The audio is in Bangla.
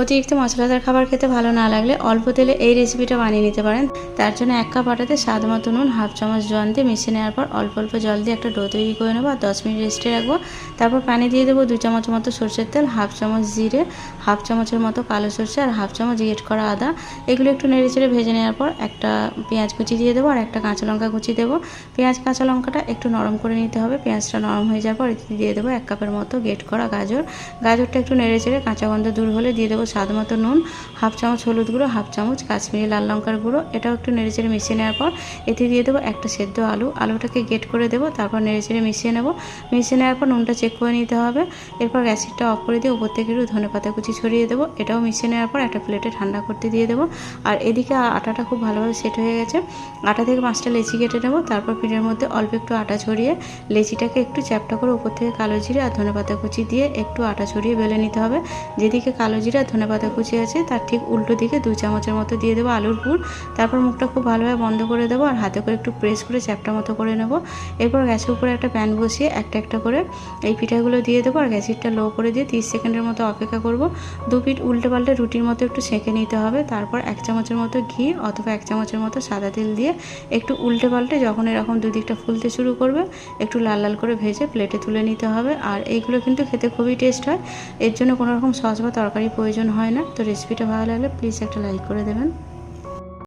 অতিরিক্ত মশলাদার খাবার খেতে ভালো না লাগলে অল্প তেলে এই রেসিপিটা বানিয়ে নিতে পারেন। তার জন্য এক কাপ আটাতে স্বাদ মতো নুন, হাফ চামচ জল দিয়ে মিশিয়ে নেওয়ার পর অল্প অল্প জল দিয়ে একটা ডো তৈরি করে নেব আর দশ মিনিট রেস্টে রাখব। তারপর পানি দিয়ে দেবো দু চামচ মতো সর্ষের তেল, হাফ চামচ জিরে, হাফ চামচের মতো কালো সর্ষে আর হাফ চামচ গ্রেট করা আদা। এগুলো একটু নেড়ে চেড়ে ভেজে নেওয়ার পর একটা পেঁয়াজ কুচি দিয়ে দেবো আর একটা কাঁচা লঙ্কা কুচি দেবো। পেঁয়াজ, কাঁচা লঙ্কাটা একটু নরম করে নিতে হবে। পেঁয়াজটা নরম হয়ে যাওয়ার পর দিয়ে দেবো এক কাপের মতো গেট করা গাজর। গাজরটা একটু নেড়ে চেড়ে কাঁচা গন্ধ দূর হলে দিয়ে দেবো স্বাদ মতো নুন, হাফ চামচ হলুদ গুঁড়ো, হাফ চামচ কাশ্মীরি লাল লঙ্কার গুঁড়ো। এটাও একটু নেড়েচেড়ে মিশিয়ে নেওয়ার পর এতে দিয়ে দেবো একটা সেদ্ধ আলু। আলুটাকে গেট করে দেবো, তারপর নেড়েচেড়ে মিশিয়ে নেব। মিশিয়ে নেওয়ার পর নুনটা চেক করে নিতে হবে। এরপর গ্যাসিটটা অফ করে দিয়ে উপর থেকে একটু ধনে পাতা কুচি ছড়িয়ে দেবো। এটাও মিশিয়ে নেওয়ার পর একটা প্লেটে ঠান্ডা করতে দিয়ে দেবো। আর এদিকে আটাটা খুব ভালোভাবে সেট হয়ে গেছে। আটা থেকে পাঁচটা লেচি কেটে নেব। তারপর পিঠের মধ্যে অল্প একটু আটা ছড়িয়ে লেচিটাকে একটু চ্যাপটা করে উপর থেকে কালো জিরে আর ধনে পাতা কুচি দিয়ে একটু আটা ছড়িয়ে বেলে নিতে হবে। যেদিকে কালো জিরে ধনে পাতা কুচি আছে, তার ঠিক উল্টো দিকে দু চামচের মতো দিয়ে দেবো আলুর পুর তারপর মুখটা খুব ভালোভাবে বন্ধ করে দেবো আর হাতে করে একটু প্রেস করে চ্যাপটা মতো করে নেব। এরপর গ্যাসের উপরে একটা প্যান বসিয়ে একটা একটা করে এই পিঠাগুলো দিয়ে দেবো আর গ্যাসিটটা লো করে দিয়ে তিরিশ সেকেন্ডের মতো অপেক্ষা করব। দু পিঠ উল্টে পাল্টে রুটির মতো একটু সেঁকে নিতে হবে। তারপর এক চামচের মতো ঘি অথবা এক চামচের মতো সাদা তেল দিয়ে একটু উল্টে পাল্টে যখন এরকম দুদিকটা ফুলতে শুরু করবে, একটু লাল লাল করে ভেজে প্লেটে তুলে নিতে হবে। আর এইগুলো কিন্তু খেতে খুবই টেস্ট হয়। এর জন্য কোনো রকম সস বা তরকারি প্রয়োজন হয় না তো রেসিপিটা ভালো লাগলে প্লিজ একটা লাইক করে দেবেন।